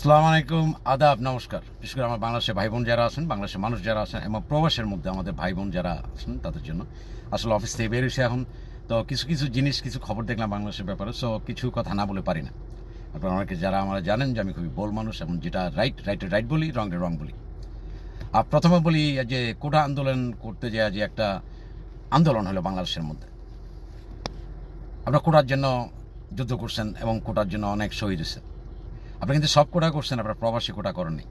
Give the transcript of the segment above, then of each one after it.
সালাম আলাইকুম, আদাব, নমস্কার। বিশেষ করে আমার বাংলাদেশের ভাই বোন যারা আছেন, বাংলাদেশের মানুষ যারা আছেন, এবং প্রবাসের মধ্যে আমাদের ভাই বোন যারা আছেন, তাদের জন্য। আসলে অফিস থেকে বেরিয়েছে এখন। তো কিছু কিছু জিনিস, কিছু খবর দেখলাম বাংলাদেশের ব্যাপারে। সো কিছু কথা না বলে পারি না। আপনারা অনেকে যারা আমরা জানেন যে আমি খুবই বল মানুষ, এবং যেটা রাইট রাইটে রাইট বলি রঙে রং বলি। আর প্রথমে বলি যে কোটা আন্দোলন করতে যায় যে একটা আন্দোলন হলো বাংলাদেশের মধ্যে। আমরা কোটার জন্য যুদ্ধ করছেন, এবং কোটার জন্য অনেক শহীদ হয়েছে আপনি কিন্তু সব কোটা করছেন, আপনার প্রবাসী কোটা করেননি।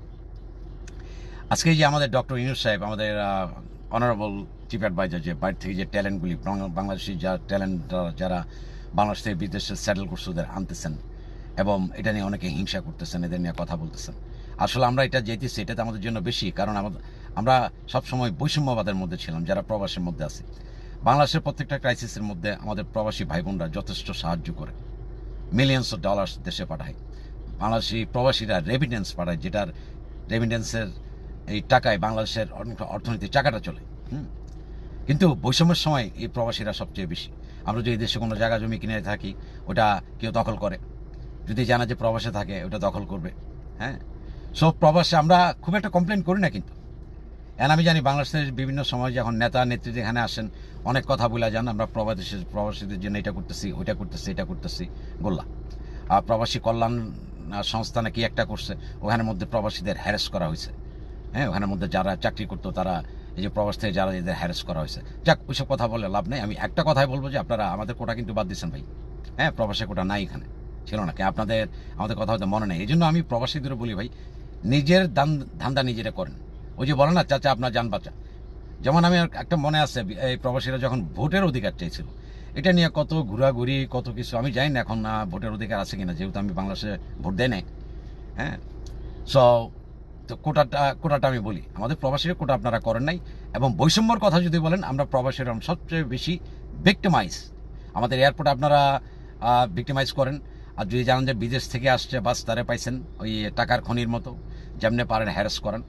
আজকে যে আমাদের ডক্টর ইনুস সাহেব, আমাদের অনারেবল চিফ অ্যাডভাইজার যে বাইরে থেকে যে ট্যালেন্টগুলি বাংলাদেশি যা ট্যালেন্ট যারা বাংলাদেশ থেকে বিদেশে স্যাটেল করছে, ওদের আনতেছেন এবং এটা নিয়ে অনেকে হিংসা করতেছেন, এদের নিয়ে কথা বলতেছেন। আসলে আমরা এটা যেতেছি, এটা তো আমাদের জন্য বেশি, কারণ আমাদের আমরা সবসময় বৈষম্যবাদের মধ্যে ছিলাম, যারা প্রবাসের মধ্যে আছে। বাংলাদেশের প্রত্যেকটা ক্রাইসিসের মধ্যে আমাদের প্রবাসী ভাই বোনরা যথেষ্ট সাহায্য করে। মিলিয়নস অফ ডলার্স দেশে পাঠায়। বাংলাদেশি প্রবাসীরা রেমিটেন্স পাঠায়, যেটার রেমিটেন্সের এই টাকায় বাংলাদেশের অর্থনীতির টাকাটা চলে, হুম? কিন্তু বৈষম্যের সময় এই প্রবাসীরা সবচেয়ে বেশি। আমরা যদি দেশে কোনো জায়গা জমি কিনে থাকি, ওটা কেউ দখল করে। যদি জানা যে প্রবাসে থাকে, ওটা দখল করবে হ্যাঁ? সব প্রবাসে আমরা খুব একটা কমপ্লেন করি না কিন্তু। এখন আমি জানি বাংলাদেশের বিভিন্ন সময় যখন নেতা, নেত্রী এখানে আসেন, অনেক কথা বলে যান, আমরা প্রবাসী, প্রবাসীদের জন্য এটা করতেছি, ওইটা করতেছি, এটা করতেছি গোল্লা আর প্রবাসী কল্যাণ সংস্থা নাকি একটা করছে, ওখানের মধ্যে প্রবাসীদের হ্যারেস করা হয়েছে। হ্যাঁ ওখানের মধ্যে যারা চাকরি করতো, তারা এই যে প্রবাস থেকে যারা এদের হ্যারেস করা হয়েছে। যাক, ওইসব কথা বলে লাভ নেই। আমি একটা কথাই বলব যে, আপনারা আমাদের কোটা কিন্তু বাদ দিচ্ছেন ভাই। হ্যাঁ প্রবাসী কোটা নাই এখানে। ছিল না কি? আপনাদের, আমাদের কথা হয়তো মনে নেই। এই জন্য আমি প্রবাসীদের বলি ভাই, নিজের দান, ধান্দা নিজেরা করেন। ওই যে বলে না, চাচা, আপনার যান বাঁচা। যেমন আমি একটা মনে আছে, এই প্রবাসীরা যখন ভোটের অধিকার চাইছিল এটা নিয়ে কত ঘোরাঘুরি, কত কিছু, আমি জানি না এখন না ভোটের অধিকার আছে কিনা, যেহেতু আমি বাংলাদেশে ভোট দেয় নাই হ্যাঁ? সো তো কোটাটা কোটাটা আমি বলি। আমাদের প্রবাসীরা কোটা আপনারা করেন নাই, এবং বৈষম্যর কথা যদি বলেন, আমরা প্রবাসীরা সবচেয়ে বেশি ভিক্টিমাইজ আমাদের এয়ারপোর্টে আপনারা ভিক্টিমাইজ করেন। আর যদি জানেন যে বিদেশ থেকে আসছে, বাস তারে পাইছেন, ওই টাকার খনির মতো, যেমনি পারেন হ্যারাস করেন।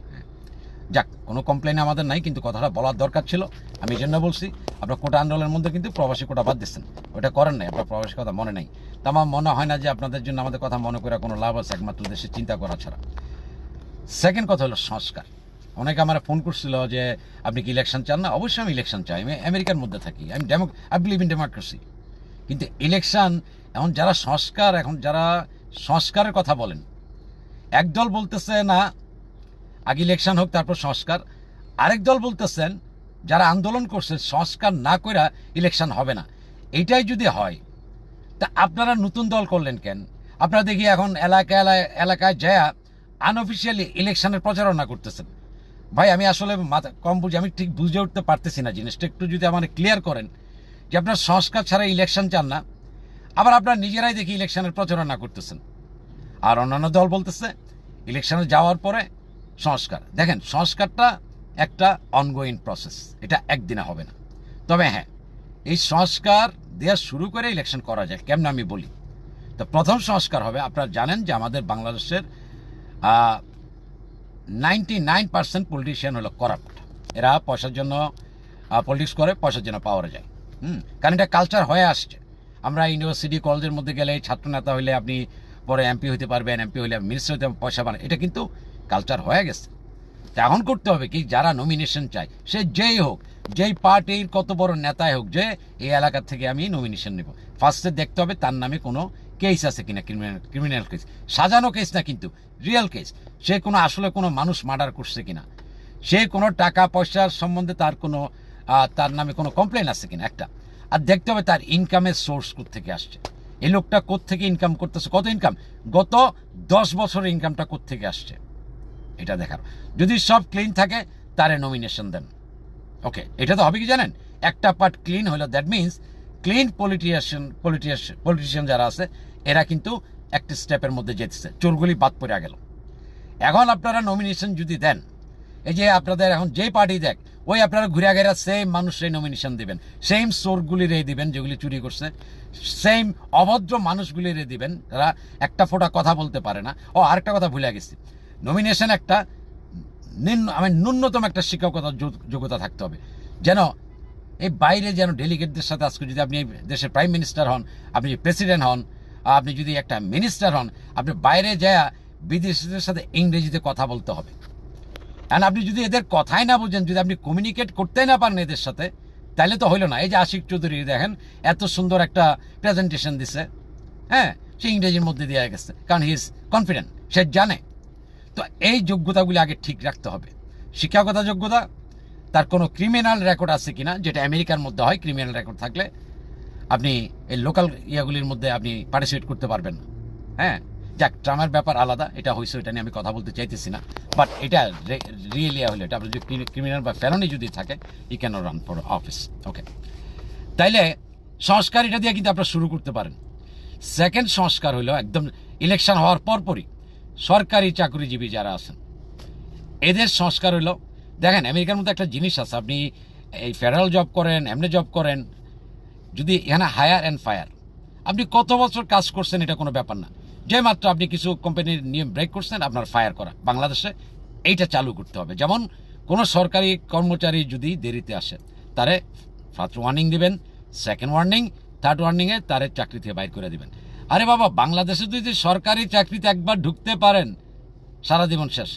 যাক, কোনো কমপ্লেন আমাদের নাই, কিন্তু কথাটা বলার দরকার ছিল। আমি এই জন্য বলছি, আপনার কোটা আন্দোলনের মধ্যে কিন্তু প্রবাসী কোটা বাদ দিচ্ছেন। ওটা করেন নাই, আপনার প্রবাসী কথা মনে নেই। তা আমার মনে হয় না যে আপনাদের জন্য আমাদের কথা মনে করে কোনো লাভ আছে, একমাত্র দেশে চিন্তা করা ছাড়া। সেকেন্ড কথা হলো সংস্কার। অনেকে আমার ফোন করছিল যে, আপনি কি ইলেকশন চান? না, অবশ্যই আমি ইলেকশন চাই। আমি আমেরিকার মধ্যে থাকি। আমি demo I believe in democracy কিন্তু ইলেকশন এখন যারা সংস্কার, এখন যারা সংস্কারের কথা বলেন, একদল বলতেছে না আগে ইলেকশন হোক, তারপর সংস্কার। আরেক দল বলতেছেন, যারা আন্দোলন করছে, সংস্কার না কইরা ইলেকশন হবে না। এইটাই যদি হয়, তা আপনারা নতুন দল করলেন কেন? আপনারা দেখি এখন এলাকা এলাকায় যায় আনঅফিসিয়ালি ইলেকশনের প্রচারণা করতেছেন। ভাই, আমি আসলে মাথা কম বুঝি, আমি ঠিক বুঝে উঠতে পারতেছি না জিনিসটা। একটু যদি আমার ক্লিয়ার করেন যে আপনার সংস্কার ছাড়া ইলেকশন চান না, আবার আপনার নিজেরাই দেখি ইলেকশনের প্রচারণা করতেছেন। আর অন্যান্য দল বলতেছে, ইলেকশনে যাওয়ার পরে সংস্কার। দেখেন, সংস্কারটা একটা অনগোয়িং প্রসেস এটা একদিনে হবে না। তবে হ্যাঁ এই সংস্কার দেওয়া শুরু করে ইলেকশন করা যায়, কেমন আমি বলি? তো প্রথম সংস্কার হবে, আপনারা জানেন যে আমাদের বাংলাদেশের নাইনটি নাইন পার্সেন্ট পলিটিশিয়ান হলো করাপ্ট। এরা পয়সার জন্য পলিটিক্স করে, পয়সার জন্য পাওয়ারে যায়। হুম, কারণ এটা কালচার হয়ে আসছে। আমরা ইউনিভার্সিটি কলেজের মধ্যে গেলে ছাত্র নেতা হইলে আপনি পরে এমপি হতে পারবেন এমপি হইলে মিনিস্টার হতে পয়সা বানান। এটা কিন্তু কালচার হয়ে গেছে। এখন করতে হবে কি? যারা নমিনেশন চায়, সে যেই হোক, যেই পার্টির কত বড় নেতাই হোক, যে এই এলাকা থেকে আমি নমিনেশন নেব। ফার্স্টে দেখতে হবে তার নামে কোনো কেস আছে কিনা ক্রিমিনাল ক্রিমিনাল কেস সাজানো কেস না কিন্তু রিয়েল কেস সে কোনো আসলে কোনো মানুষ মার্ডার করছে কিনা। সে কোনো টাকা পয়সার সম্বন্ধে তার কোনো তার নামে কোনো কমপ্লেন আছে কিনা, একটা। আর দেখতে হবে তার ইনকামের সোর্স থেকে আসছে। এই লোকটা থেকে ইনকাম করতেছে? কত ইনকাম গত দশ বছরের ইনকামটা থেকে আসছে? এটা দেখার। যদি সব ক্লিন থাকে, তারে নমিনেশন দেন। ওকে এটা তো হবে কি জানেন? একটা পার্ট ক্লিন হলো that means clean politician politician politician যারা আছে, এরা কিন্তু একটা স্টেপের মধ্যে যেতেছে। চোরগুলি বাদ পড়ে গেল। এখন আপনারা নমিনেশন যদি দেন, এই যে আপনাদের এখন যে পার্টি দেখ, ওই আপনারা ঘুরে গেরা সেম মানুষের নমিনেশন দিবেন। সেম সোরগুলি রে দিবেন যেগুলি চুরি করছে। সেম অভদ্র মানুষগুলি রে দিবেন, যারা একটা ফোঁটা কথা বলতে পারে না। ও, আরেকটা কথা ভুলে গেছি। নমিনেশন একটা নিম্ন আমি ন্যূনতম একটা শিক্ষকতার যোগ্যতা থাকতে হবে। যেন এই বাইরে যেন ডেলিগেটদের সাথে আজকে যদি আপনি দেশের প্রাইম মিনিস্টার হন, আপনি প্রেসিডেন্ট হন, আপনি যদি একটা মিনিস্টার হন, আপনি বাইরে যায় বিদেশিদের সাথে ইংরেজিতে কথা বলতে হবে। কারণ আপনি যদি এদের কথাই না বুঝেন, যদি আপনি কমিউনিকেট করতে না পারেন এদের সাথে, তাহলে তো হইল না। এই যে আশিক চৌধুরী দেখেন, এত সুন্দর একটা প্রেজেন্টেশন দিছে হ্যাঁ? সে ইংরেজির মধ্যে দেওয়া গেছে, কারণ হি ইজ কনফিডেন্ট সে জানে। তো এই যোগ্যতাগুলি আগে ঠিক রাখতে হবে। শিক্ষাগত যোগ্যতা, তার কোনো ক্রিমিনাল রেকর্ড আছে কিনা, যেটা আমেরিকার মধ্যে হয় ক্রিমিনাল রেকর্ড থাকলে আপনি এই লোকাল ইয়াগুলির মধ্যে আপনি পার্টিসিপেট করতে পারবেন না। হ্যাঁ যাক, ট্রামের ব্যাপার আলাদা, এটা হয়েছে এটা নিয়ে আমি কথা বলতে চাইতেছি না। বাট এটা রিয়েল ইয়া হলে, এটা আপনার যদি ক্রিমিনাল বা ফেরনি যদি থাকে he can run for office okay তাইলে সংস্কার এটা দিয়ে কিন্তু আপনারা শুরু করতে পারেন। সেকেন্ড সংস্কার হলো একদম ইলেকশন হওয়ার পরপরই সরকারি চাকরিজীবী যারা আছেন, এদের সংস্কার হলো, দেখেন, আমেরিকার মধ্যে একটা জিনিস আছে, আপনি এই ফেডারেল জব করেন এমনি জব করেন, যদি এখানে হায়ার অ্যান্ড ফায়ার আপনি কত বছর কাজ করছেন এটা কোনো ব্যাপার না। যে মাত্র আপনি কিছু কোম্পানির নিয়ম ব্রেক করছেন, আপনার ফায়ার করা। বাংলাদেশে এইটা চালু করতে হবে। যেমন, কোনো সরকারি কর্মচারী যদি দেরিতে আসে, তারে ফার্স্ট ওয়ার্নিং দিবেন সেকেন্ড ওয়ার্নিং থার্ড ওয়ার্নিংয়ে তারে চাকরি থেকে বাইর করে দিবেন। আরে বাবা, বাংলাদেশে যদি সরকারি চাকরিতে একবার ঢুকতে পারেন, সারা জীবন শেষ।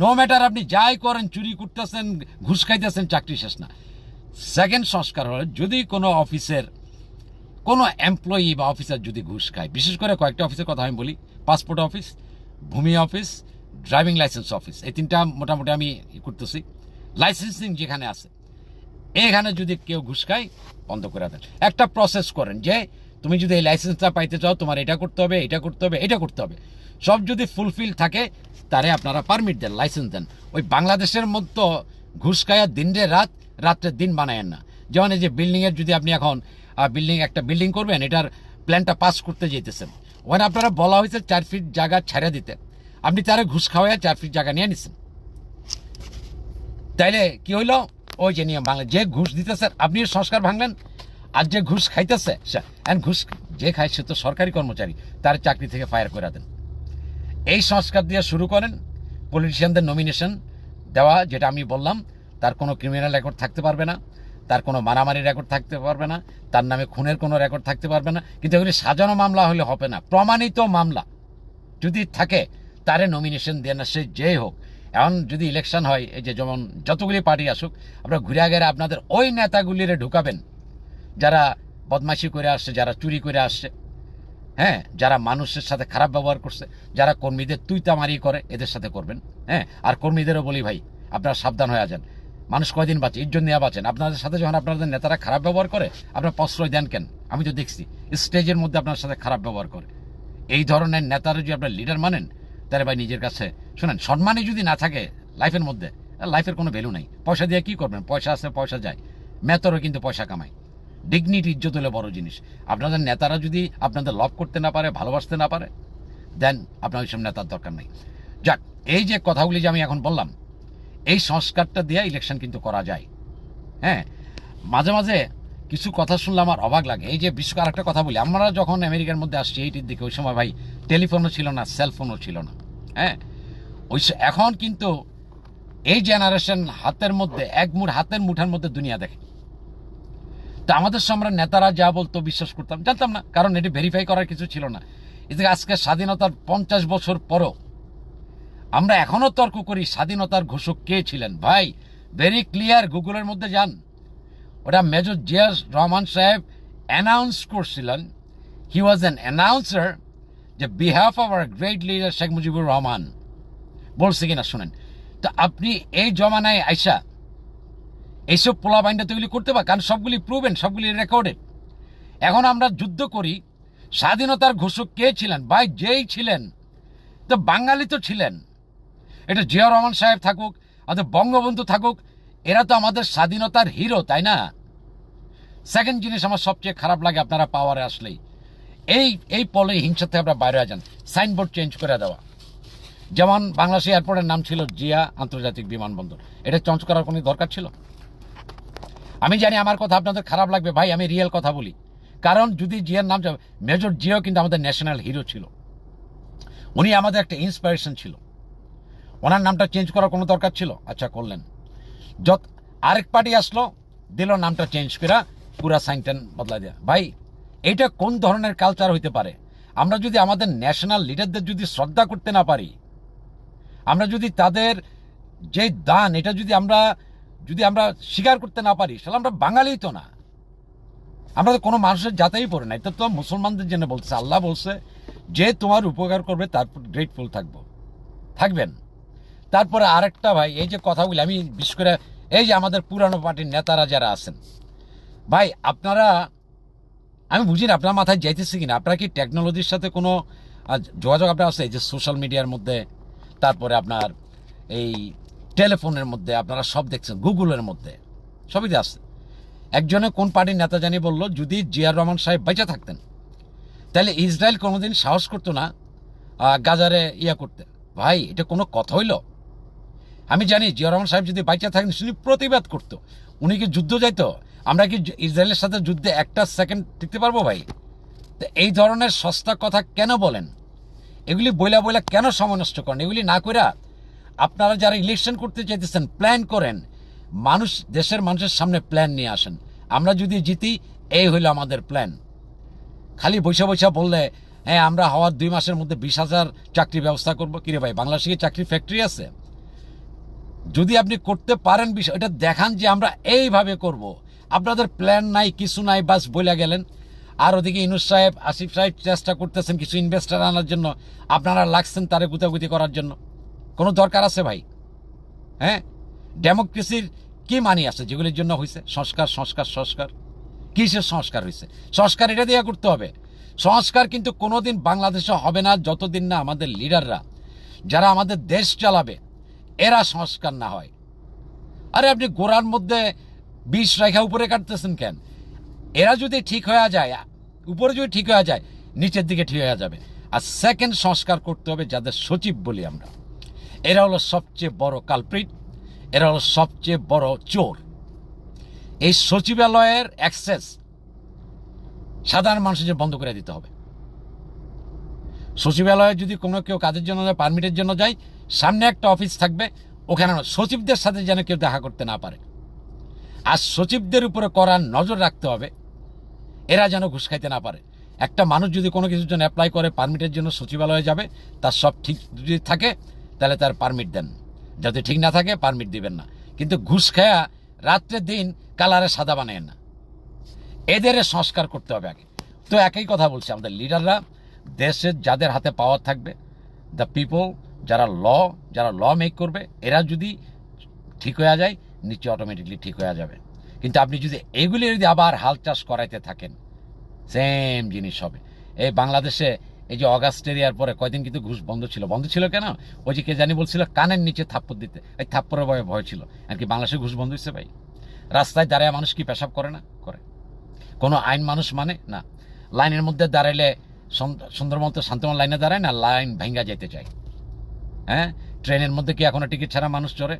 নো ম্যাটার আপনি যাই করেন, চুরি করতেছেন, ঘুষ খাইতেছেন, চাকরি শেষ না। সেকেন্ড সংস্কার হলো, যদি কোনো অফিসের কোনো এমপ্লয়ি বা অফিসার যদি ঘুষ খায়, বিশেষ করে কয়েকটা অফিসের কথা আমি বলি পাসপোর্ট অফিস ভূমি অফিস ড্রাইভিং লাইসেন্স অফিস এই তিনটা মোটামুটি আমি করতেছি। লাইসেন্সিং যেখানে আছে, এখানে যদি কেউ ঘুষ খায়, বন্ধ করে দেন। একটা প্রসেস করেন যে তুমি যদি এই লাইসেন্সটা পাইতে চাও, তোমার এটা করতে হবে, এটা করতে হবে, এটা করতে হবে। সব যদি ফুলফিল থাকে, তারে আপনারা পারমিট দেন লাইসেন্স দেন। ওই বাংলাদেশের মতো ঘুষ খায়া দিনে রাত, রাত্রে দিন বানায়েন না। যেমন এই যে বিল্ডিংয়ের যদি আপনি এখন বিল্ডিং একটা বিল্ডিং করবেন, এটার প্ল্যানটা পাস করতে যেতেছেন ওখানে আপনারা বলা হয়েছে চার ফিট জায়গা ছেড়ে দিতে। আপনি তারে ঘুষ খাওয়ায় চার ফিট জায়গা নিয়ে নিচ্ছেন তাইলে কি হইল? ওই যে নিয়ম বাংলা যে ঘুষ দিতেছে আপনি সংস্কার ভাঙলেন আর যে ঘুষ খাইতেছে ঘুষ যে খায় সে তো সরকারি কর্মচারী, তার চাকরি থেকে ফায়ার করে দেন। এই সংস্কার দিয়ে শুরু করেন পলিটিশিয়ানদের নমিনেশন দেওয়া, যেটা আমি বললাম, তার কোনো ক্রিমিনাল রেকর্ড থাকতে পারবে না, তার কোনো মারামারি রেকর্ড থাকতে পারবে না, তার নামে খুনের কোনো রেকর্ড থাকতে পারবে না, কিন্তু এগুলি সাজানো মামলা হলে হবে না, প্রমাণিত মামলা। যদি থাকে, তারে নমিনেশন দেন না, সে যেই হোক। এখন যদি ইলেকশন হয়, এই যে যেমন যতগুলি পার্টি আসুক, আপনারা ঘুরে গেলে আপনাদের ওই নেতাগুলিরে ঢুকাবেন। যারা বদমাশি করে আসছে, যারা চুরি করে আসছে হ্যাঁ যারা মানুষের সাথে খারাপ ব্যবহার করছে, যারা কর্মীদের তুইতামারি করে, এদের সাথে করবেন হ্যাঁ? আর কর্মীদেরও বলি ভাই, আপনারা সাবধান হয়ে যান। মানুষ কয়দিন বাঁচে? ইজ্জত নিয়ে বাঁচেন। আপনাদের সাথে যখন আপনাদের নেতারা খারাপ ব্যবহার করে, আপনারা প্রশ্রয় দেন কেন? আমি তো দেখছি, স্টেজের মধ্যে আপনার সাথে খারাপ ব্যবহার করে। এই ধরনের নেতারা যদি আপনার লিডার মানেন, তাহলে ভাই নিজের কাছে, শোনেন, সম্মানই যদি না থাকে লাইফের মধ্যে লাইফের কোনো ভ্যালু নাই। পয়সা দিয়ে কি করবেন? পয়সা আসে পয়সা যায়। মেতরও কিন্তু পয়সা কামায়। ডিগনিটি ইজ্জত হলে বড় জিনিস। আপনাদের নেতারা যদি আপনাদের লভ করতে না পারে, ভালোবাসতে না পারে দেন আপনার ওইসব নেতার দরকার নেই। যাক, এই যে কথাগুলি যে আমি এখন বললাম, এই সংস্কারটা দিয়ে ইলেকশন কিন্তু করা যায়। হ্যাঁ মাঝে মাঝে কিছু কথা শুনলে আমার অবাক লাগে। এই যে বিশ্ব আর একটা কথা বলি, আমরা যখন আমেরিকার মধ্যে আসছি, এইটির দিকে ওই সময় ভাই টেলিফোনও ছিল না সেলফোনও ছিল না। হ্যাঁ ওই এখন কিন্তু এই জেনারেশন হাতের মধ্যে, এক মুঠ হাতের মুঠার মধ্যে দুনিয়া দেখে। তা আমাদের সময় নেতারা যা বলতো বিশ্বাস করতাম। জানতাম না, কারণ এটি ভেরিফাই করার কিছু ছিল না। এদিকে আজকে স্বাধীনতার পঞ্চাশ বছর পরও আমরা এখনও তর্ক করি স্বাধীনতার ঘোষক কে ছিলেন। ভাই ভেরি ক্লিয়ার গুগলের মধ্যে যান। ওটা মেজর জিয়াস রহমান সাহেব অ্যানাউন্স করছিলেন। হি ওয়াজ অ্যান অ্যানাউন্সার যে behalf of our great leader Sheikh Mujibur Rahman. বলছে কিনা শুনেন। তো আপনি এই জমানায় আইসা এইসব পোলা বাইন্ডা তো এগুলি করতে পার, কারণ সবগুলি প্রুভেন সবগুলি রেকর্ডেড এখন আমরা যুদ্ধ করি, স্বাধীনতার ঘোষক কে ছিলেন? ভাই, যেই ছিলেন। তো বাঙালি তো ছিলেন। এটা জিয়া রহমান সাহেব থাকুক আমাদের বঙ্গবন্ধু থাকুক, এরা তো আমাদের স্বাধীনতার হিরো তাই না? সেকেন্ড জিনিস আমার সবচেয়ে খারাপ লাগে আপনারা পাওয়ারে আসলেই। এই এই পলে হিংসা থেকে আপনারা বাইরে যান। সাইনবোর্ড চেঞ্জ করে দেওয়া। যেমন বাংলাদেশ এয়ারপোর্টের নাম ছিল জিয়া আন্তর্জাতিক বিমানবন্দর। এটা চেঞ্জ করার কোনো দরকার ছিল? আমি জানি আমার কথা আপনাদের খারাপ লাগবে, ভাই, আমি রিয়েল কথা বলি। কারণ যদি জিয়ার নাম মেজর জিয়াও কিন্তু আমাদের ন্যাশনাল হিরো ছিল। উনি আমাদের একটা ইন্সপিরেশন ছিল। ওনার নামটা চেঞ্জ করার কোনো দরকার ছিল? আচ্ছা করলেন। যত আরেক পার্টি আসলো, দিল নামটা চেঞ্জ করা পুরা সাইনটেন বদলা দেয়া। ভাই এটা কোন ধরনের কালচার হইতে পারে? আমরা যদি আমাদের ন্যাশনাল লিডারদের যদি শ্রদ্ধা করতে না পারি, আমরা যদি তাদের যে দান, এটা যদি আমরা যদি আমরা স্বীকার করতে না পারি, তাহলে আমরা বাঙালিই তো না। আমরা তো কোনো মানুষের যাতাই পড়ে না। এটা তো মুসলমানদের জন্য বলছে আল্লাহ বলছে যে তোমার উপকার করবে তারপর গ্রেটফুল থাকব। থাকবেন। তারপরে আরেকটা ভাই, এই যে কথাগুলি, আমি বিশেষ করে এই যে আমাদের পুরানো পার্টির নেতারা যারা আছেন। ভাই, আপনারা, আমি বুঝি না, আপনার মাথায় যাইতেছে কিনা? আপনারা কি টেকনোলজির সাথে কোনো যোগাযোগ আপনার আছে? এই যে সোশ্যাল মিডিয়ার মধ্যে, তারপরে আপনার এই টেলিফোনের মধ্যে, আপনারা সব দেখছেন, গুগলের মধ্যে, সবই আছে একজনে কোন পার্টির নেতা জানি বলল, যদি জিয়ার রহমান সাহেব বেঁচে থাকতেন, তাহলে ইসরায়েল কোনোদিন সাহস করতো না গাজারে ইয়া করতে। ভাই, এটা কোনো কথা হইল? আমি জানি জিয়া রহমান সাহেব যদি বাইচা থাকেন, শুনি প্রতিবাদ করতো। উনি কি যুদ্ধ যাইতো? আমরা কি ইসরায়েলের সাথে যুদ্ধে একটা সেকেন্ড টিকতে পারব ভাই? তো এই ধরনের সস্তা কথা কেন বলেন? এগুলি বইলা বইলা কেন সময় নষ্ট করেন? এগুলি না কইরা আপনারা যারা ইলেকশন করতে চাইতেছেন প্ল্যান করেন। মানুষ, দেশের মানুষের সামনে প্ল্যান নিয়ে আসেন। আমরা যদি জিতি, এই হইল আমাদের প্ল্যান খালি বৈশা বৈশা বললে হ্যাঁ আমরা হওয়ার দুই মাসের মধ্যে বিশ হাজার চাকরি ব্যবস্থা করব। কিরে ভাই, বাংলাদেশে চাকরি ফ্যাক্টরি আছে? যদি আপনি করতে পারেন বিষয়, এটা দেখান যে আমরা এইভাবে করব। আপনাদের প্ল্যান নাই, কিছু নাই, বাস বলে গেলেন। আর ওদিকে ইনুস সাহেব, আসিফ সাহেব চেষ্টা করতেছেন কিছু ইনভেস্টার আনার জন্য। আপনারা লাগছেন তারে গুতাগুতি করার জন্য। কোনো দরকার আছে ভাই? হ্যাঁ? ডেমোক্রেসির কি মানি আছে যেগুলির জন্য হয়েছে সংস্কার সংস্কার সংস্কার। কিসের সংস্কার হয়েছে সংস্কার এটা দিয়ে করতে হবে। সংস্কার কিন্তু কোনোদিন বাংলাদেশে হবে না, যতদিন না আমাদের লিডাররা, যারা আমাদের দেশ চালাবে, এরা সংস্কার না হয়। আরে আপনি গোড়ার মধ্যে বিষ রেখা উপরে কাটতেছেন কেন? এরা যদি ঠিক হয়ে যায়, উপরে যদি ঠিক হয়ে যায়, নিচের দিকে ঠিক হয়ে যাবে। আর সেকেন্ড সংস্কার করতে হবে যাদের সচিব বলি আমরা। এরা হলো সবচেয়ে বড় কালপ্রিট, এরা হলো সবচেয়ে বড় চোর। এই সচিবালয়ের অ্যাক্সেস সাধারণ মানুষের জন্য বন্ধ করে দিতে হবে। সচিবালয়ে যদি কোনো কেউ কাজের জন্য যায়, পারমিটের জন্য যায়, সামনে একটা অফিস থাকবে, ওখানে সচিবদের সাথে যেন কেউ দেখা করতে না পারে। আর সচিবদের উপরে করার নজর রাখতে হবে, এরা যেন ঘুষ খাইতে না পারে। একটা মানুষ যদি কোনো কিছুর জন্য অ্যাপ্লাই করে, পারমিটের জন্য সচিবালয়ে যাবে, তার সব ঠিক যদি থাকে তাহলে তার পারমিট দেন। যদি ঠিক না থাকে পারমিট দিবেন না। কিন্তু ঘুষ খায়া রাত্রে দিন কালারে সাদা বানায় না। এদের সংস্কার করতে হবে আগে। তো একই কথা বলছি আমাদের লিডাররা দেশের যাদের হাতে পাওয়ার থাকবে দ্য পিপল যারা ল যারা ল মেক করবে, এরা যদি ঠিক হয়ে যায় নিচে অটোমেটিকলি ঠিক হয়ে যাবে। কিন্তু আপনি যদি এগুলি যদি আবার হাল চাষ করাইতে থাকেন সেম জিনিস হবে। এই বাংলাদেশে এই যে অগাস্ট এরিয়ার পরে কয়দিন কিন্তু ঘুষ বন্ধ ছিল। বন্ধ ছিল কেন? ওই যে কে জানি বলছিল, কানের নিচে থাপ্পড় দিতে। এই থাপ্পড়ের ভয়ে ভয় ছিল। আর কি বাংলাদেশে ঘুষ বন্ধ হয়েছে ভাই? রাস্তায় দাঁড়ায় মানুষ কি পেশাব করে না? করে। কোনো আইন মানুষ মানে? না। লাইনের মধ্যে দাঁড়াইলে সুন- সুন্দর মতো শান্তমন লাইনে দাঁড়ায় না, লাইন ভেঙ্গা যেতে চায়। হ্যাঁ? ট্রেনের মধ্যে কি এখনও টিকিট ছাড়া মানুষ চড়ে?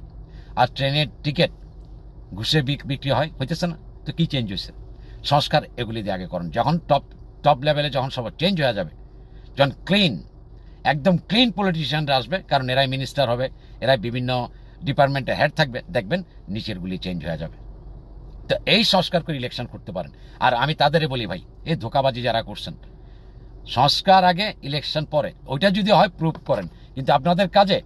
আর ট্রেনের টিকিট ঘুষে বিক- বিক্রি হয়? হইতেছে না। তো কি চেঞ্জ হয়েছে সংস্কার এগুলি দিয়ে আগে করেন। যখন টপ টপ লেভেলে যখন সব চেঞ্জ হয়ে যাবে যখন ক্লিন একদম ক্লিন পলিটিশিয়ানরা আসবে, কারণ এরাই মিনিস্টার হবে, এরাই বিভিন্ন ডিপার্টমেন্টে হেড থাকবে, দেখবেন নিচেরগুলি চেঞ্জ হয়ে যাবে। তো এই সংস্কার করে ইলেকশন করতে পারেন। আর আমি তাদেরই বলি ভাই, এই ধোকাবাজি যারা করছেন, সংস্কার আগে ইলেকশন পরে, ওইটা যদি হয় প্রুভ করেন। কিন্তু আপনাদের কাজে,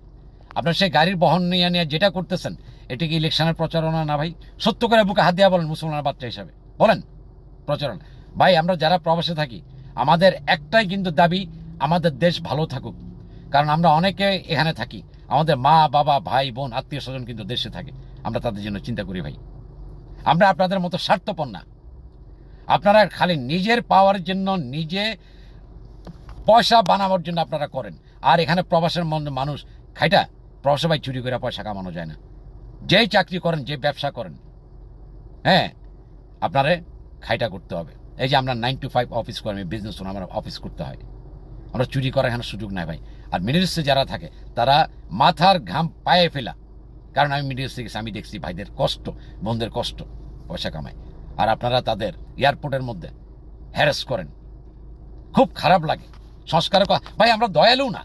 আপনার সেই গাড়ির বহন নিয়ে নিয়ে যেটা করতেছেন, এটা কি ইলেকশনের প্রচারণা না ভাই? সত্য করে বুকে হাত দেওয়া বলেন মুসলমানের বাচ্চা হিসাবে। বলেন, প্রচারণা। ভাই, আমরা যারা প্রবাসে থাকি আমাদের একটাই কিন্তু দাবি, আমাদের দেশ ভালো থাকুক। কারণ আমরা অনেকে এখানে থাকি। আমাদের মা, বাবা, ভাই, বোন, আত্মীয় স্বজন কিন্তু দেশে থাকে। আমরা তাদের জন্য চিন্তা করি ভাই। আমরা আপনাদের মতো স্বার্থপর না। আপনারা খালি নিজের পাওয়ার জন্য নিজে পয়সা বানাবার জন্য আপনারা করেন। আর এখানে প্রবাসের মন- মানুষ খাইটা, প্রবাসে ভাই চুরি করে পয়সা কামানো যায় না। যেই চাকরি করেন, যে ব্যবসা করেন হ্যাঁ আপনারে খাইটা করতে হবে। এই যে আমরা নাইন টু ফাইভ অফিস করি আমি বিজনেস আমরা অফিস করতে হয়। আমরা চুরি করার এখানে সুযোগ নাই ভাই। আর মিডিল যারা থাকে, তারা মাথার ঘাম পায়ে ফেলা। কারণ আমি মিডিল ইস্টে গেছি আমি দেখছি ভাইদের কষ্ট, বোনদের কষ্ট, পয়সা কামায়। আর আপনারা তাদের এয়ারপোর্টের মধ্যে হ্যারেস করেন। খুব খারাপ লাগে। সংস্কারের কথা ভাই, আমরা দয়ালু না।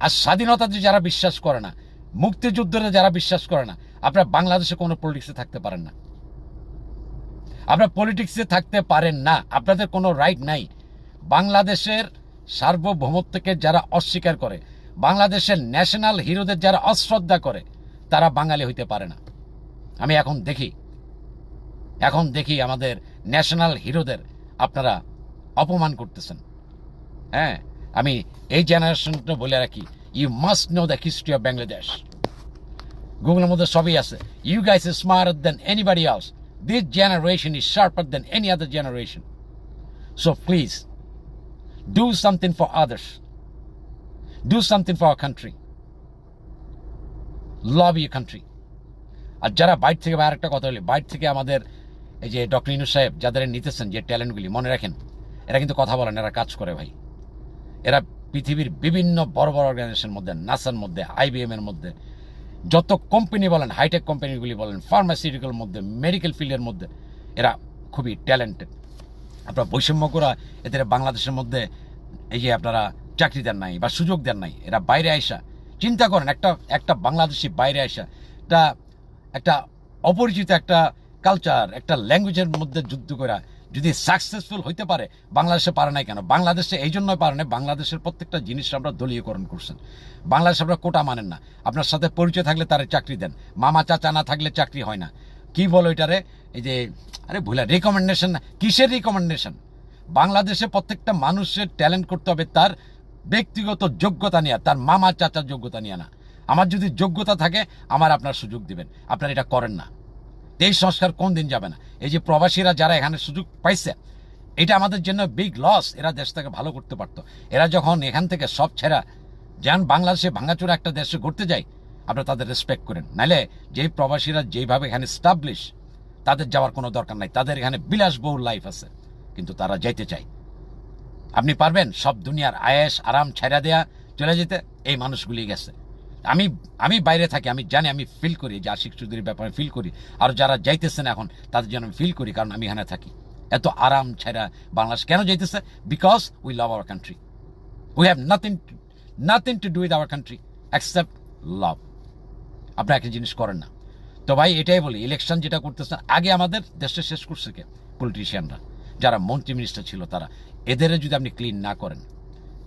আর স্বাধীনতাতে যারা বিশ্বাস করে না মুক্তিযুদ্ধে যারা বিশ্বাস করে না, আপনারা বাংলাদেশে কোনো পলিটিক্সে থাকতে পারেন না। আপনারা পলিটিক্সে থাকতে পারেন না। আপনাদের কোনো রাইট নাই। বাংলাদেশের সার্বভৌমত্বকে যারা অস্বীকার করে, বাংলাদেশের ন্যাশনাল হিরোদের যারা অশ্রদ্ধা করে, তারা বাঙালি হইতে পারে না। আমি এখন দেখি। এখন দেখি আমাদের ন্যাশনাল হিরোদের আপনারা অপমান করতেছেন। হ্যাঁ আমি এই জেনারেশনটা বলে রাখি you must know the history of Bangladesh গুগলের মধ্যে সবই আছে। You guys is smarter than anybody else this generation is sharper than any other generation so please do something for others do something for our country love you country আর যারা বাইর থেকে বা আরেকটা কথা বলি, বাইর থেকে আমাদের এই যে ডক্টর ইনু সাহেব যাদের নিতেছেন যে ট্যালেন্টগুলি, মনে রাখেন, এরা কিন্তু কথা বলেন এরা কাজ করে ভাই। এরা পৃথিবীর বিভিন্ন বড় বড় অর্গানাইজেশনের মধ্যে নাসার মধ্যে আইবিএম এর মধ্যে যত কোম্পানি বলেন হাইটেক কোম্পানিগুলি বলেন ফার্মাসিউটিক্যাল মধ্যে মেডিকেল ফিল্ডের মধ্যে, এরা খুবই ট্যালেন্টেড আপনার বৈষম্য করা, এদের বাংলাদেশের মধ্যে এই যে আপনারা চাকরি দেন নাই বা সুযোগ দেন নাই, এরা বাইরে আসা চিন্তা করেন, একটা একটা বাংলাদেশি বাইরে আসা একটা একটা অপরিচিত একটা কালচার একটা ল্যাঙ্গুয়েজের মধ্যে যুদ্ধ করা যদি সাকসেসফুল হইতে পারে, বাংলাদেশে পারে নাই কেন? বাংলাদেশে এই জন্যই পারে না বাংলাদেশের প্রত্যেকটা জিনিস আমরা দলীয়করণ করছেন। বাংলাদেশে আপনারা কোটা মানেন না। আপনার সাথে পরিচয় থাকলে তারে চাকরি দেন। মামা চাচা না থাকলে চাকরি হয় না। কি বলো এটারে? এই যে, আরে ভুলা রিকমেন্ডেশন কিসের রিকমেন্ডেশন বাংলাদেশে প্রত্যেকটা মানুষের ট্যালেন্ট করতে হবে তার ব্যক্তিগত যোগ্যতা নিয়ে, তার মামা চাচার যোগ্যতা নিয়ে না। আমার যদি যোগ্যতা থাকে, আমার আপনার সুযোগ দিবেন। আপনারা এটা করেন না। এই সংস্কার কোন দিন যাবে না? এই যে প্রবাসীরা যারা এখানে সুযোগ পাইছে, এটা আমাদের জন্য বিগ লস এরা দেশটাকে ভালো করতে পারতো। এরা যখন এখান থেকে সব ছেড়া যান বাংলাদেশে ভাঙাচোরা একটা দেশে ঘুরতে যায়, আপনারা তাদের রেসপেক্ট করেন। নাইলে যেই প্রবাসীরা যেইভাবে এখানে স্টাবলিশ তাদের যাওয়ার কোনো দরকার নাই। তাদের এখানে বিলাসবহুল লাইফ আছে। কিন্তু তারা যাইতে চায়। আপনি পারবেন সব দুনিয়ার আয়েস, আরাম ছেড়া দেয়া, চলে যেতে। এই মানুষগুলি গেছে। আমি আমি বাইরে থাকি, আমি জানি, আমি ফিল করি, যে আশিক চৌধুরীর ব্যাপারে ফিল করি। আর যারা যাইতেছেন এখন, তাদের জন্য আমি ফিল করি, কারণ আমি এখানে থাকি। এত আরাম ছেড়া বাংলাদেশ কেন যাইতেছে? Because we love our country we have nothing nothing to do with our country except love আপনারা একটা জিনিস করেন না। তো ভাই, এটাই বলি ইলেকশন যেটা করতেছেন আগে আমাদের দেশটা শেষ করছে কে? পলিটিশিয়ানরা যারা মন্ত্রী মিনিস্টার ছিল তারা। এদের যদি আপনি ক্লিন না করেন,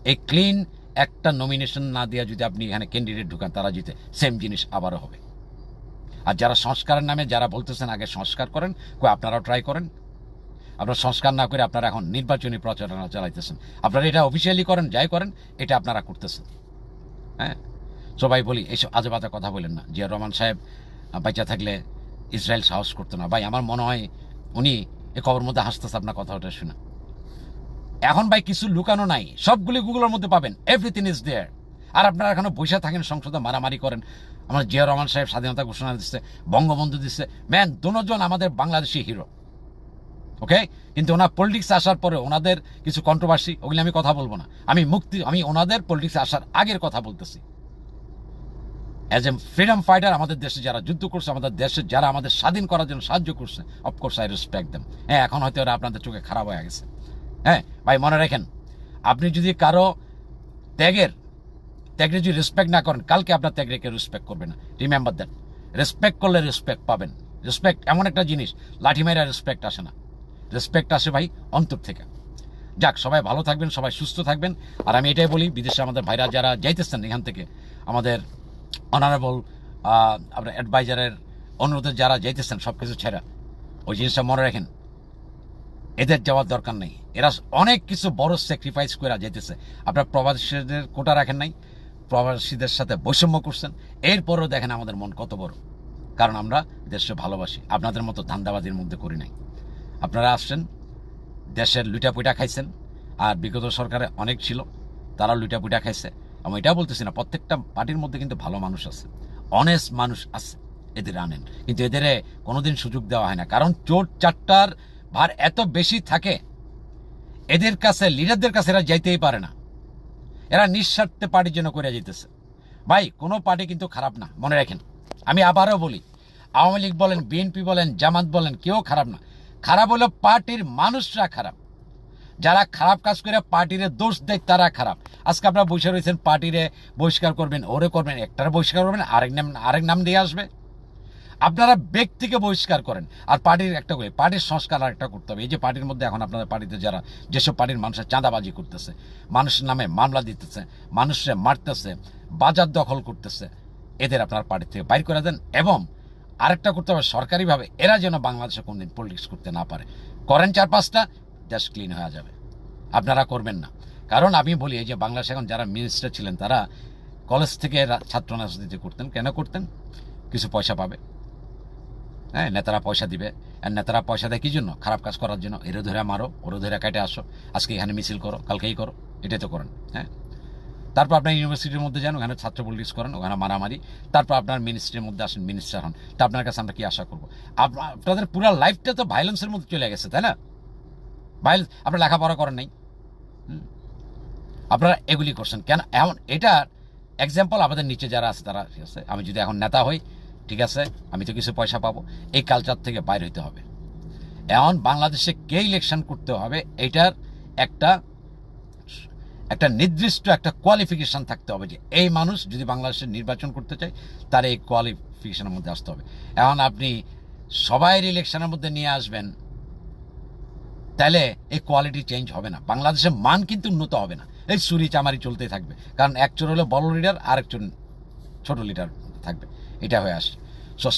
এই ক্লিন একটা নমিনেশন না দিয়ে যদি আপনি এখানে ক্যান্ডিডেট ঢুকান, তারা জিতে। সেম জিনিস আবারও হবে। আর যারা সংস্কারের নামে, যারা বলতেছেন আগে সংস্কার করেন, কই আপনারাও ট্রাই করেন। আপনারা সংস্কার না করে আপনারা এখন নির্বাচনী প্রচারণা চালাইতেছেন। আপনারা এটা অফিসিয়ালি করেন, যাই করেন, এটা আপনারা করতেছেন। হ্যাঁ? সবাই বলি, এইসব আজে বাজে কথা বলেন না। জিয়া রহমান সাহেব বাইচা থাকলে ইসরায়েল সাহস করতো না। ভাই, আমার মনে হয় উনি এ খবর মধ্যে হাসতেছে, আপনার কথা ওটা শুনে। এখন ভাই কিছু লুকানো নাই। সবগুলি গুগলের মধ্যে পাবেন। এভরিথিং ইজ দেয়ার আর আপনারা এখানে বসে থাকেন, সংসদে মারামারি করেন। আমার জিয়া রহমান সাহেব স্বাধীনতা ঘোষণা দিচ্ছে, বঙ্গবন্ধু দিচ্ছে। ম্যান দুজন আমাদের বাংলাদেশি হিরো। ওকে কিন্তু ওনার পলিটিক্স আসার পরে ওনাদের কিছু কন্ট্রোভার্সি ওগুলি আমি কথা বলব না। আমি মুক্তি, আমি ওনাদের পলিটিক্স আসার আগের কথা বলতেছি। অ্যাজ এ ফ্রিডম ফাইটার আমাদের দেশে যারা যুদ্ধ করছে, আমাদের দেশে যারা আমাদের স্বাধীন করার জন্য সাহায্য করছে অফকোর্স আই রেসপেক্ট দেম হ্যাঁ এখন হয়তো ওরা আপনাদের চোখে খারাপ হয়ে গেছে। হ্যাঁ ভাই, মনে রাখেন, আপনি যদি কারও ত্যাগের ত্যাগের যদি রেসপেক্ট না করেন, কালকে আপনার ত্যাগকে রেসপেক্ট করবে না। রিমেম্বার দ্যাট রেসপেক্ট করলে রেসপেক্ট পাবেন। রেসপেক্ট এমন একটা জিনিস, লাঠি মেরা রেসপেক্ট আসে না। রেসপেক্ট আসে, ভাই, অন্তর থেকে। যাক, সবাই ভালো থাকবেন, সবাই সুস্থ থাকবেন। আর আমি এটাই বলি, বিদেশে আমাদের ভাইরা যারা যাইতেছেন এখান থেকে, আমাদের অনারেবল আপনার অ্যাডভাইজারের অনুরোধে যারা যাইতেছেন সব কিছু ছেড়া। ওই জিনিসটা মনে রাখেন, এদের যাওয়ার দরকার নেই। এরা অনেক কিছু বড় স্যাক্রিফাইস করে যাইতেছে। আপনার প্রবাসীদের কোটা রাখেন নাই, প্রবাসীদের সাথে বৈষম্য করছেন। এরপরও দেখেন আমাদের মন কত বড়। কারণ আমরা দেশকে ভালোবাসি, আপনাদের মতো ধান্দাবাজির মধ্যে করি নাই। আপনারা আসছেন, দেশের লুটা পুইটা খাইছেন, আর বিগত সরকারে অনেক ছিল তারা লুটা পুইটা খাইছে। আমি এটা বলতেছি না, প্রত্যেকটা পার্টির মধ্যে কিন্তু ভালো মানুষ আছে অনেস্ট মানুষ আছে, এদের আনেন। কিন্তু এদের কোনোদিন সুযোগ দেওয়া হয় না। কারণ চোর চারটার ভার এত বেশি থাকে এদের কাছে, লিডারদের কাছে এরা যাইতেই পারে না। এরা নিঃস্বার্থে পার্টির জন্য করে যেতেছে ভাই, কোনো পার্টি কিন্তু খারাপ না, মনে রাখেন। আমি আবারও বলি, আওয়ামী লীগ বলেন, বিএনপি বলেন, জামাত বলেন, কেউ খারাপ না। খারাপ হলো পার্টির মানুষরা খারাপ। যারা খারাপ কাজ করে পার্টিরে দোষ দেয়, তারা খারাপ। আজকে আপনারা বসে রয়েছেন, পার্টিরে বহিষ্কার করবেন, ওরে করবেন, একটার বহিষ্কার করবেন, আরেক নাম আরেক নাম দিয়ে আসবে। আপনারা ব্যক্তিকে বহিষ্কার করেন। আর পার্টির একটা করে পার্টির সংস্কার আর একটা করতে হবে। এই যে পার্টির মধ্যে এখন আপনাদের পার্টিতে যারা, যেসব পার্টির মানুষের চাঁদাবাজি করতেছে, মানুষের নামে মামলা দিতেছে, মানুষের মারতেছে, বাজার দখল করতেছে, এদের আপনার পার্টি থেকে বাইর করে দেন এবং আরেকটা করতে হবে সরকারিভাবে, এরা যেন বাংলাদেশে কোনদিন পলিটিক্স করতে না পারে। করেন চার পাঁচটা জাস্ট ক্লিন হয়ে যাবে। আপনারা করবেন না। কারণ আমি বলি, এই যে বাংলাদেশে এখন যারা মিনিস্টার ছিলেন, তারা কলেজ থেকে ছাত্র রাজনীতি করতেন। কেন করতেন? কিছু পয়সা পাবে। হ্যাঁ নেতারা পয়সা দিবে। আর নেতারা পয়সা দেয় কি জন্য খারাপ কাজ করার জন্য। এরে ধরে মারো, ওরে ধরে কেটে আসো। আজকে এখানে মিছিল করো, কালকেই করো। এটাই তো করেন হ্যাঁ? তারপর আপনার ইউনিভার্সিটির মধ্যে যান, ওখানে ছাত্র পলিটিক্স করেন, ওখানে মারামারি। তারপর আপনার মিনিস্ট্রির মধ্যে আসেন মিনিস্টার হন। তা আপনার কাছে আমরা কি আশা করব? আপ- আপনাদের পুরো লাইফটা তো ভাইলেন্সের মধ্যে চলে গেছে, তাই না? ভাইলেন্স আপনার লেখাপড়া করেন নাই? আপনারা এগুলি করছেন। কেন? এমন, এটার এক্সাম্পল আমাদের নিচে যারা আছে, তারা আমি যদি এখন নেতা হই ঠিক আছে? আমি তো কিছু পয়সা পাবো। এই কালচার থেকে বাইর হইতে হবে। এখন বাংলাদেশে কে ইলেকশন করতে হবে? এটার একটা একটা নির্দিষ্ট একটা কোয়ালিফিকেশন থাকতে হবে যে এই মানুষ যদি বাংলাদেশে নির্বাচন করতে চায়, তার এই কোয়ালিফিকেশনের মধ্যে আসতে হবে। এখন আপনি সবাইয়ের ইলেকশনের মধ্যে নিয়ে আসবেন, তাহলে এই কোয়ালিটি চেঞ্জ হবে না। বাংলাদেশের মান কিন্তু উন্নত হবে না। এই চুরি চামারি চলতেই থাকবে। কারণ একজন হলো বড় লিডার আর একজন ছোট লিডার থাকবে। এটা হয়ে আসে সো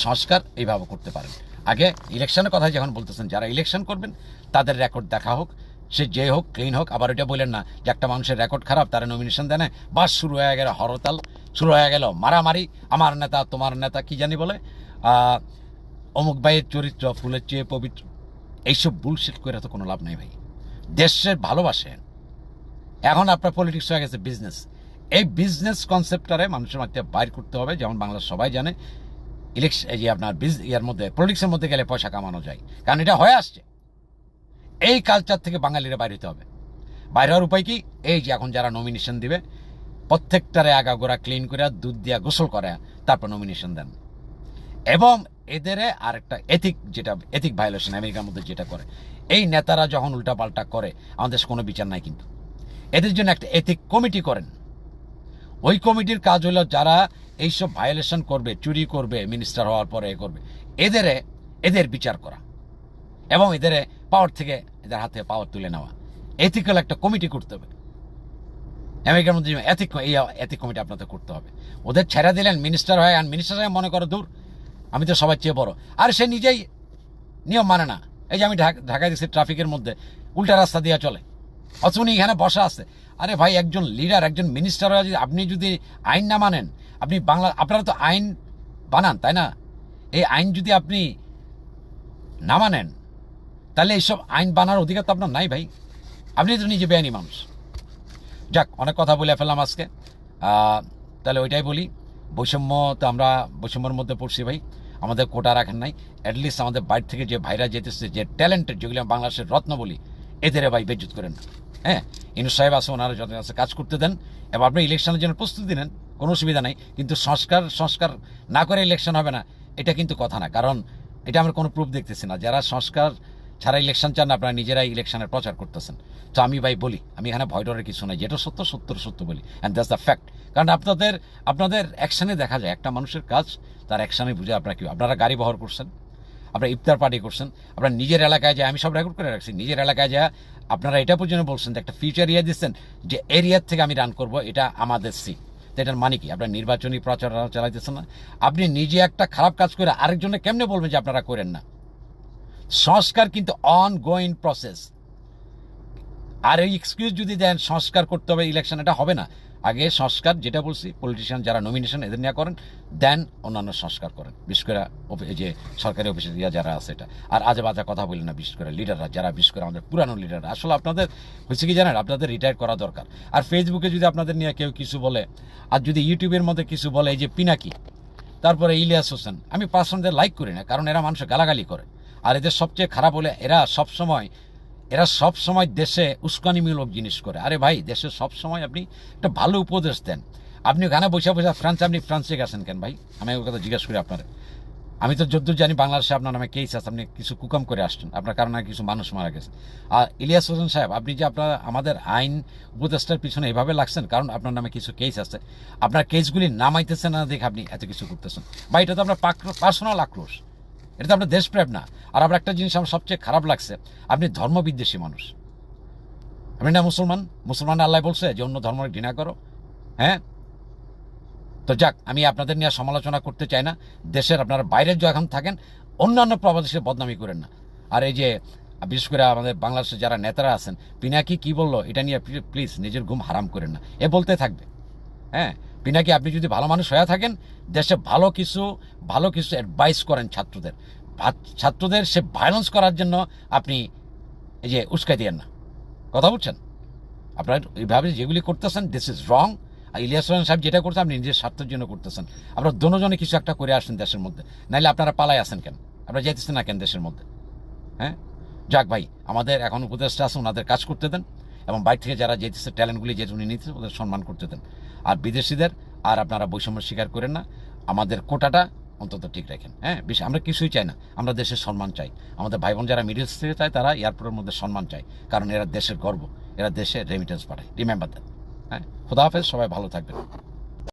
সংস্কার এইভাবে করতে পারেন। আগে ইলেকশনের কথা যখন বলতেছেন, যারা ইলেকশন করবেন, তাদের রেকর্ড দেখা হোক, সে যে হোক ক্লিন হোক, আবার ওইটা বললেন না যে একটা মানুষের রেকর্ড খারাপ, তারা নমিনেশন দেয় বাস শুরু হয়ে গেল হরতাল, শুরু হয়ে গেল মারামারি, আমার নেতা, তোমার নেতা, কি জানি বলে অমুক ভাইয়ের চরিত্র, ফুলের চেয়ে পবিত্র, এইসব বুলশিট করে তো কোনো লাভ নেই ভাই। দেশের ভালোবাসেন এখন আপনার পলিটিক্স হয়ে গেছে বিজনেস এই বিজনেস কনসেপ্টটারে মানুষের মধ্যে বাইর করতে হবে, যেমন বাংলা সবাই জানে ইলেকশন যে আপনার বিজ ইয়ার মধ্যে পলিটিক্সের মধ্যে গেলে পয়সা কামানো যায়। কারণ এটা হয়ে আসছে। এই কালচার থেকে বাঙালিরা বাইরে হতে হবে। বাইরে হওয়ার উপায় কি? এই যে এখন যারা নমিনেশন দিবে, প্রত্যেকটারে আগাগোড়া ক্লিন করে দুধ দিয়া গোসল করে, তারপর নমিনেশন দেন। এবং এদের আরেকটা এথিক যেটা এথিক ভায়োলেশন আমেরিকার মধ্যে যেটা করে, এই নেতারা যখন উল্টাপাল্টা করে, আমাদের কোনো বিচার নাই কিন্তু। এদের জন্য একটা এথিক কমিটি করেন। ওই কমিটির কাজ হলো যারা এইসব ভায়োলেশন করবে, চুরি করবে মিনিস্টার হওয়ার পরে এ করবে। এদের এদের বিচার করা। এবং এদের পাওয়ার থেকে এদের হাতে পাওয়ার তুলে নেওয়া। এথিক্যাল একটা কমিটি করতে হবে। আমেরিকার মধ্যে এথিক এই এথিক কমিটি আপনাদের করতে হবে। ওদের ছেড়ে দিলেন মিনিস্টার হয়, আর মিনিস্টার হয়ে মনে করো দূর। আমি তো সবার চেয়ে বড়। আর সে নিজেই নিয়ম মানে না। এই যে আমি ঢাকা ঢাকায় দেখছি ট্রাফিকের মধ্যে, উল্টা রাস্তা দিয়ে চলে। অথচ উনি এখানে বসা আছে। আরে ভাই, একজন লিডার একজন মিনিস্টার হয়ে যদি আপনি যদি আইন না মানেন আপনি বাংলা, আপনারা তো আইন বানান, তাই না? এই আইন যদি আপনি না মানেন, তাহলে এইসব আইন বানার অধিকার তো আপনার নাই ভাই। আপনি তো নিজে বেআইনি মানুষ। যাক, অনেক কথা বলে ফেললাম আজকে। তাহলে ওইটাই বলি। বৈষম্য তো আমরা বৈষম্যের মধ্যে পড়ছি ভাই। আমাদের কোটা রাখেন নাই। অ্যাটলিস্ট আমাদের বাইরে থেকে যে ভাইরা যেতেছে, যে ট্যালেন্টেড যেগুলি আমরা বাংলাদেশের রত্ন বলি, এদের ভাই বেজ্জুত করেন হ্যাঁ ইনু সাহেব আছে, ওনারা যত কাজ করতে দেন। এবং আপনি ইলেকশনের জন্য প্রস্তুতি নেন। কোনো সুবিধা নাই, কিন্তু সংস্কার সংস্কার না করে ইলেকশন হবে না, এটা কিন্তু কথা না। কারণ এটা আমরা কোনো প্রুফ দেখতেছি না। যারা সংস্কার ছাড়া ইলেকশন চান, আপনারা নিজেরাই ইলেকশনের প্রচার করতেছেন। তো আমি ভাই বলি, আমি এখানে ভয় ডরের কিছু নাই, যেটা সত্য সত্য সত্য বলি অ্যান্ড দ্যাটস দ্য ফ্যাক্ট কারণ আপনাদের আপনাদের অ্যাকশানে দেখা যায়, একটা মানুষের কাজ, তার অ্যাকশানে বুঝে আপনারা কি আপনারা গাড়ি বহর করছেন, আপনারা ইফতার পার্টি করছেন, আপনারা নিজের এলাকায় যায়, আমি সব রেকর্ড করে রাখছি, নিজের এলাকায় যায়, আপনারা এটা পর্যন্ত বলছেন যে একটা ফিউচার ইয়ে দিচ্ছেন, যে এরিয়ার থেকে আমি রান করব, এটা আমাদের সিট তো এটার মানে কি? আপনার নির্বাচনী প্রচারণা চালাইতেছেন না। আপনি নিজে একটা খারাপ কাজ করে আরেকজনে কেমনে বলবেন যে আপনারা করেন না? সংস্কার কিন্তু অন গোয়িং প্রসেস আর এই এক্সকিউজ যদি দেন, সংস্কার করতে হবে ইলেকশন এটা হবে না। আগে সংস্কার যেটা বলছি পলিটিশিয়ান যারা নমিনেশন এদের নিয়ে করেন দেন অন্যান্য সংস্কার করেন। বিশেষ করে যে সরকারি অফিসে যারা আছে এটা। আর আজে বাজে কথা বলি না, বিশেষ করে লিডাররা যারা বিশেষ করে আমাদের পুরানো লিডাররা আসলে আপনাদের হচ্ছে কি জানেন? আপনাদের রিটায়ার করা দরকার। আর ফেসবুকে যদি আপনাদের নিয়ে কেউ কিছু বলে, আর যদি ইউটিউবের মধ্যে কিছু বলে, এই যে পিনাকি, তারপরে ইলিয়াস হোসেন, আমি পার্সনদের লাইক করি না, কারণ এরা মানুষের গালাগালি করে। আর এদের সবচেয়ে খারাপ হলে এরা সব সময় এরা সব সময় দেশে উস্কানিমূলক জিনিস করে। আরে ভাই, দেশে সব সময় আপনি একটা ভালো উপদেশ দেন। আপনি ওখানে বসে বসে ফ্রান্স, আপনি ফ্রান্সে গেছেন কেন ভাই? আমি ওর কথা জিজ্ঞাসা করি আপনার। আমি তো যদ্দূর জানি বাংলাদেশে আপনার নামে কেস আছে, আপনি কিছু কুকম করে আসছেন। আপনার কারণে কিছু মানুষ মারা গেছে। আর ইলিয়াস হোসেন সাহেব, আপনি যে আপনার, আমাদের আইন উপদেষ্টার পিছনে এভাবে লাগছেন, কারণ আপনার নামে কিছু কেস আছে। আপনার কেসগুলি নামাইতেছেন না দেখে আপনি এত কিছু করতেছেন। বা এটা তো আপনার পার্সোনাল আক্রোশ। এটা তো আপনার দেশপ্রেম না। আর আপনার একটা জিনিস আমার সবচেয়ে খারাপ লাগছে, আপনি ধর্মবিদ্বেষী মানুষ। আপনি না মুসলমান? মুসলমান আল্লাহ বলছে যে অন্য ধর্ম ঘৃণা করো। হ্যাঁ? তো যাক, আমি আপনাদের নিয়ে সমালোচনা করতে চাই না। দেশের আপনারা বাইরে যখন থাকেন, অন্যান্য প্রবাদেশে বদনামি করেন না। আর এই যে, বিশেষ করে আমাদের বাংলাদেশের যারা নেতারা আছেন, পিনাকি কি বলল? এটা নিয়ে প্লিজ নিজের ঘুম হারাম করেন না। এ বলতে থাকবে। হ্যাঁ? পিনাকি আপনি যদি ভালো মানুষ হয়ে থাকেন, দেশে ভালো কিছু ভালো কিছু অ্যাডভাইস করেন ছাত্রদের। ছাত্রদের সে ভায়োলেন্স করার জন্য আপনি এই যে উস্কাই দিয়েন না। কথা বলছেন আপনার এইভাবে যেগুলি করতেছেন দিস ইজ রং আর ইলিয়াস রহমান সাহেব যেটা করছেন আপনি নিজের স্বার্থের জন্য করতেছেন। আপনারা দুজনে কিছু একটা করে আসেন দেশের মধ্যে। নাইলে আপনারা পালাই আসেন কেন? আপনারা যেতেছেন না কেন দেশের মধ্যে? হ্যাঁ? যাক ভাই, আমাদের এখন উপদেষ্টা আছে, ওনাদের কাজ করতে দেন। এবং বাইরে থেকে যারা যেতেছে ট্যালেন্টগুলি যেটা উনি নিতেছে, ওদের সম্মান করতে দেন। আর বিদেশিদের, আর আপনারা বৈষম্য স্বীকার করেন না। আমাদের কোটাটা অন্তত ঠিক রাখেন। হ্যাঁ বেশি, আমরা কিছুই চাই না। আমরা দেশের সম্মান চাই। আমাদের ভাই বোন যারা মিডিল থেকে চায়, তারা এয়ারপোর্টের মধ্যে সম্মান চায়। কারণ এরা দেশের গর্ব, এরা দেশে রেমিটেন্স পাঠায়। রিমেম্বার দেন হ্যাঁ খোদা হাফেজ, সবাই ভালো থাকবেন।